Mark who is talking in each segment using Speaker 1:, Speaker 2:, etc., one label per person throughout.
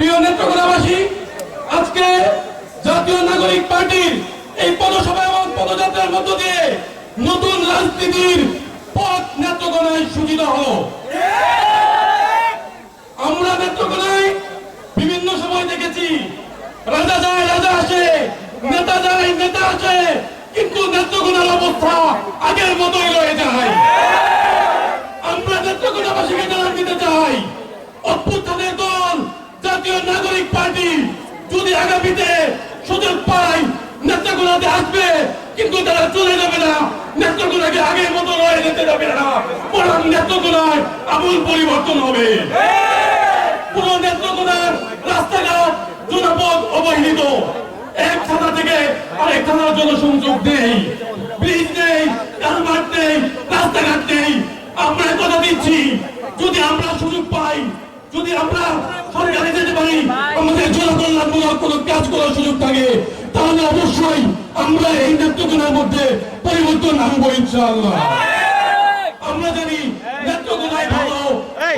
Speaker 1: প্রিয় নেত্রকোনাবাসী, আজকে বিভিন্ন সময় দেখেছি, রাজা যায়, রাজা আসে, নেতা যায়, নেতা আসে, কিন্তু নেত্রকোনার অবস্থা আগের মতোই রয়ে যায় আমরা নেত্রকোনাবাসীকে জানান দিতে চাই অভ্যুত্থানের দল জাতীয় নাগরিক পার্টি যদি আগামীতে সুযোগ পায় নেত্রকোনাতে আসবে, কিন্তু তারা চলে যাবে না। নেত্রকোনাকে আগের মতো রয়ে যেতে যাবে না। বরং নেত্রকোনায় আমূল পরিবর্তন হবে। পুরো নেত্রকোনার রাস্তাঘাট জনপদ অবহেলিত। এক থানা থেকে আরেক থানার জনসংযোগ নেই নেই কালভার্ট নেই রাস্তাঘাট নেই আমরা কথা দিচ্ছি যদি আমরা সুযোগ পাই যদি আমরা সরকারে যেতে পারি আমাদের কোনো কাজ করার সুযোগ থাকে তাহলে অবশ্যই আমরা এই নেত্রকোনার মধ্যে পরিবর্তন আনব ইনশাআল্লাহ। আমরা জানি নেত্রকোনায় ভালো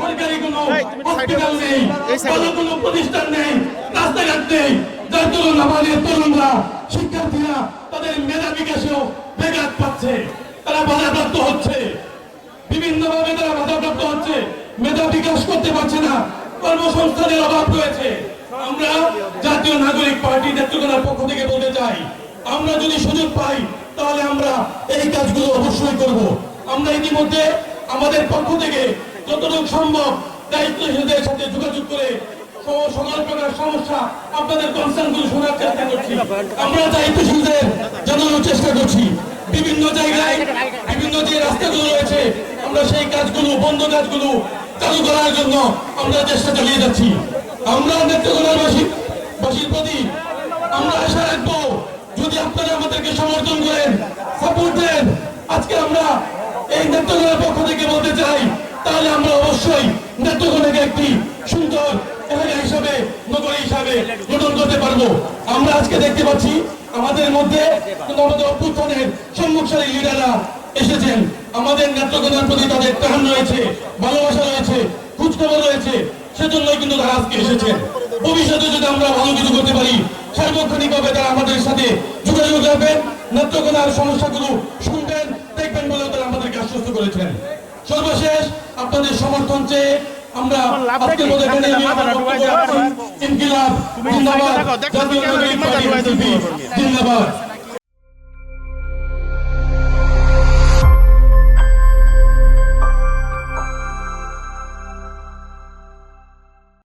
Speaker 1: সরকারি কোনো
Speaker 2: এই, তুমি সাইডে
Speaker 1: হসপিটাল নেই ভালো কোনো প্রতিষ্ঠান নেই রাস্তাঘাট নেই যার দরুন আমাদের তরুণরা শিক্ষার্থীরা তাদের মেধা বিকাশেও ব্যাঘাত পাচ্ছে। তারা বাধাপ্রাপ্ত হচ্ছে। বিভিন্ন ভাবে তারা বাধাপ্রাপ্ত হচ্ছে। মেধা বিকাশ করতে পারছে না। কর্মসংস্থানের অভাব আমরা জাতীয় নাগরিক পার্টি নেত্রকোনার পক্ষ থেকে বলতে চাই, আমরা যদি সুযোগ পাই, তাহলে আমরা এই কাজগুলো অবশ্যই করব। আমরা ইতিমধ্যে আমাদের পক্ষ থেকে যতটুকু সম্ভব দায়িত্বশীলদের সাথে যোগাযোগ করে চেষ্টা করছি। বিভিন্ন জায়গায় বিভিন্ন যে রাস্তাগুলো রয়েছে, আমরা সেই কাজগুলো, বন্ধ কাজগুলো চালু করার জন্য আমরা চেষ্টা চালিয়ে যাচ্ছি। আমরা নেত্রকোনার বাসী বাসীর প্রতি আমরা আশা রাখব, যদি আপনারা আমাদেরকে সমর্থন করেন সাপোর্ট দেন, আজকে আমরা এই নেত্রকোনার পক্ষ থেকে বলতে চাই, তাহলে আমরা অবশ্যই নেত্রকোনাকে একটি সুন্দর এলাকা হিসাবে, নগরী হিসাবে গঠন করতে পারব। আমরা আজকে দেখতে পাচ্ছি, আমাদের মধ্যে আমাদের অভ্যুত্থানের সম্মুখসারী লিডাররা এসেছেন। আমাদের নেত্রকোনার প্রতি তাদের রয়েছে, ভালোবাসা সেজন্যই কিন্তু তারা আজকে এসেছেন ভবিষ্যতে যদি আমরা ভালো কিছু করতে পারি সার্বক্ষণিকভাবে তারা আমাদের সাথে যোগাযোগ রাখবেন নেত্রকোনার সমস্যাগুলো শুনবেন দেখবেন বলেও তারা আমাদেরকে আশ্বস্ত করেছেন। সর্বশেষ আপনাদের সমর্থন চেয়ে আমরা আজকের মধ্যে এখানে। ইনকিলাব জিন্দাবাদ। জাতীয় নাগরিক পার্টি জিন্দাবাদ।